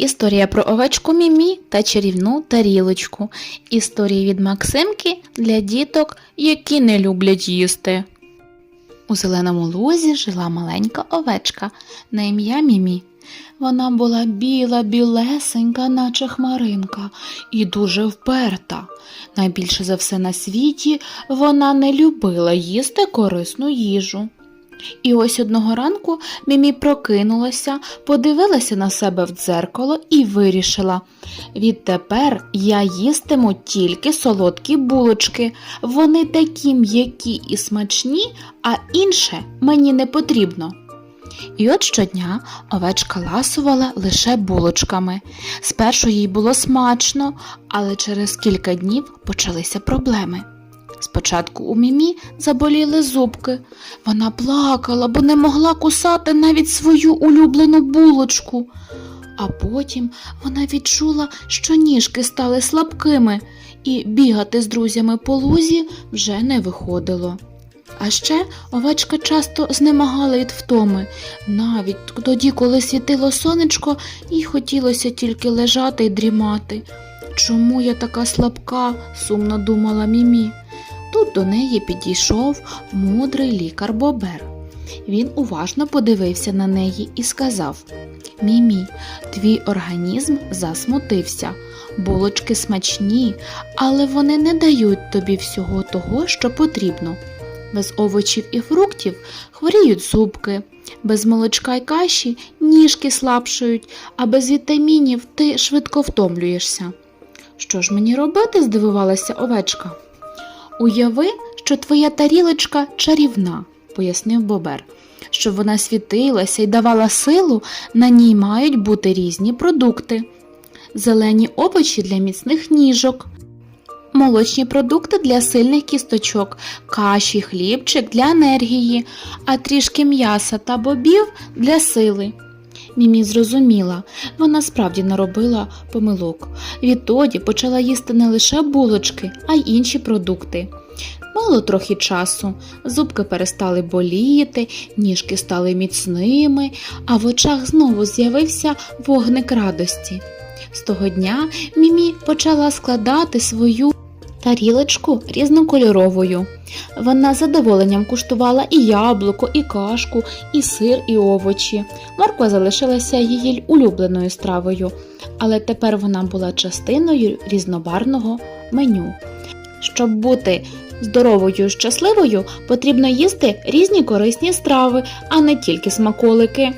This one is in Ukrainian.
Історія про овечку Мімі та чарівну тарілочку. Історії від Максимки для діток, які не люблять їсти. У зеленому лузі жила маленька овечка на ім'я Мімі. Вона була біла, білесенька, наче хмаринка, і дуже вперта. Найбільше за все на світі вона не любила їсти корисну їжу. І ось одного ранку Мімі прокинулася, подивилася на себе в дзеркало і вирішила: відтепер я їстиму тільки солодкі булочки. Вони такі м'які і смачні, а інше мені не потрібно. І от щодня овечка ласувала лише булочками. Спершу їй було смачно, але через кілька днів почалися проблеми. Спочатку у Мімі заболіли зубки. Вона плакала, бо не могла кусати навіть свою улюблену булочку. А потім вона відчула, що ніжки стали слабкими, і бігати з друзями по лузі вже не виходило. А ще овечка часто знемагала від втоми. Навіть тоді, коли світило сонечко, їй хотілося тільки лежати й дрімати. Чому я така слабка? сумно думала Мімі. Тут до неї підійшов мудрий лікар Бобер. Він уважно подивився на неї і сказав: Мімі, твій організм засмутився. Булочки смачні, але вони не дають тобі всього того, що потрібно. Без овочів і фруктів хворіють зубки, без молочка й каші ніжки слабшають, а без вітамінів ти швидко втомлюєшся. Що ж мені робити? здивувалася овечка. Уяви, що твоя тарілочка чарівна, пояснив Бобер. Щоб вона світилася і давала силу, на ній мають бути різні продукти: зелені овочі для міцних ніжок, молочні продукти для сильних кісточок, каші, хлібчик для енергії, а трішки м'яса та бобів для сили. Мімі зрозуміла, вона справді наробила помилок. Відтоді почала їсти не лише булочки, а й інші продукти. Мало трохи часу, зубки перестали боліти, ніжки стали міцними, а в очах знову з'явився вогник радості. З того дня Мімі почала складати свою тарілочку різнокольоровою. Вона задоволенням куштувала і яблуко, і кашку, і сир, і овочі. Морква залишилася її улюбленою стравою, але тепер вона була частиною різнобарного меню. Щоб бути здоровою і щасливою, потрібно їсти різні корисні страви, а не тільки смаколики.